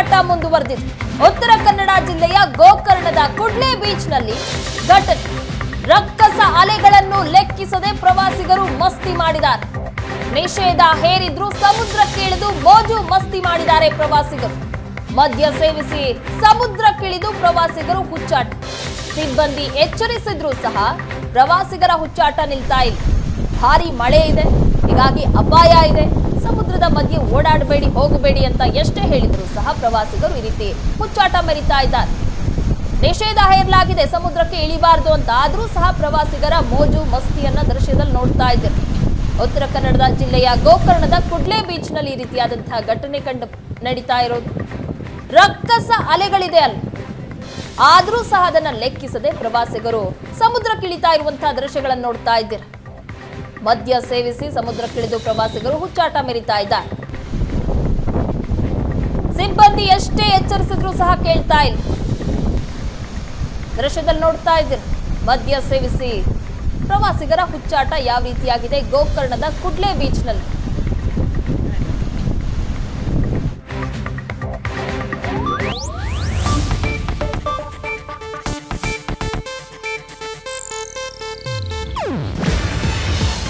ಹುಚ್ಚಾಟ ಮುಂದುವರೆದಿದೆ. ಉತ್ತರ ಕನ್ನಡ ಜಿಲ್ಲೆಯ ಗೋಕರ್ಣದ ಕುಡ್ಲೆ ಬೀಚ್ನಲ್ಲಿ ಘಟನೆ ರಕ್ಕಸ ಅಲೆಗಳನ್ನು ಲೆಕ್ಕಿಸದೆ ಪ್ರವಾಸಿಗರು ಮಸ್ತಿ ಮಾಡಿದ್ದಾರೆ. ನಿಷೇಧ ಹೇರಿದ್ರು ಸಮುದ್ರಕ್ಕೆ ಇಳಿದು ಮೋಜು ಮಸ್ತಿ ಮಾಡಿದ್ದಾರೆ ಪ್ರವಾಸಿಗರು. ಮದ್ಯ ಸೇವಿಸಿ ಸಮುದ್ರಕ್ಕಿಳಿದು ಪ್ರವಾಸಿಗರು ಹುಚ್ಚಾಟ. ಸಿಬ್ಬಂದಿ ಎಚ್ಚರಿಸಿದ್ರು ಸಹ ಪ್ರವಾಸಿಗರ ಹುಚ್ಚಾಟ ನಿಲ್ತಾ ಇಲ್ಲ. ಭಾರಿ ಮಳೆ ಇದೆ. ಹೀಗಾಗಿ ಅಪಾಯ ಇದೆ. ಸಮುದ್ರದ ಮಧ್ಯೆ ಓಡಾಡಬೇಡಿ, ಹೋಗಬೇಡಿ ಅಂತ ಎಷ್ಟೇ ಹೇಳಿದ್ರು ಸಹ ಪ್ರವಾಸಿಗರು ಈ ರೀತಿ ಹುಚ್ಚಾಟ ಮೆರಿತಾ ಇದ್ದಾರೆ. ನಿಷೇಧ ಹೇರಲಾಗಿದೆ. ಸಮುದ್ರಕ್ಕೆ ಇಳಿಬಾರ್ದು ಅಂತ ಆದರೂ ಸಹ ಪ್ರವಾಸಿಗರ ಮೋಜು, ಮಸ್ತಿಯನ್ನ ದೃಶ್ಯದಲ್ಲಿ ನೋಡ್ತಾ ಇದ್ದರು. ಉತ್ತರ ಕನ್ನಡದ ಜಿಲ್ಲೆಯ ಗೋಕರ್ಣದ ಕುಡ್ಲೆ ಬೀಚ್ನಲ್ಲಿ ಈ ರೀತಿಯಾದಂತಹ ಘಟನೆ ಕಂಡು ನಡೀತಾ ಇರೋದು. ರಕ್ಕಸ ಅಲೆಗಳಿದೆ ಅಲ್ಲಿ. ಆದರೂ ಸಹ ಅದನ್ನ ಲೆಕ್ಕಿಸದೆ ಪ್ರವಾಸಿಗರು ಸಮುದ್ರಕ್ಕಿಳಿತಾ ಇರುವಂತಹ ದೃಶ್ಯಗಳನ್ನು ನೋಡ್ತಾ ಇದ್ದೀರಾ. ಮದ್ಯ ಸೇವಿಸಿ ಸಮುದ್ರಕ್ಕಿಳಿದು ಪ್ರವಾಸಿಗರು ಹುಚ್ಚಾಟ ಮೆರಿತಾ ಇದ್ದಾರೆ. ಸಿಬ್ಬಂದಿ ಎಷ್ಟೇ ಎಚ್ಚರಿಸಿದ್ರು ಸಹ ಕೇಳ್ತಾ ಇಲ್ಲ. ದೃಶ್ಯದಲ್ಲಿ ನೋಡ್ತಾ ಇದ್ದೀರಿ. ಮದ್ಯ ಸೇವಿಸಿ ಪ್ರವಾಸಿಗರ ಹುಚ್ಚಾಟ ಯಾವ ರೀತಿಯಾಗಿದೆ? ಗೋಕರ್ಣದ ಕುಡ್ಲೆ ಬೀಚ್ನಲ್ಲಿ.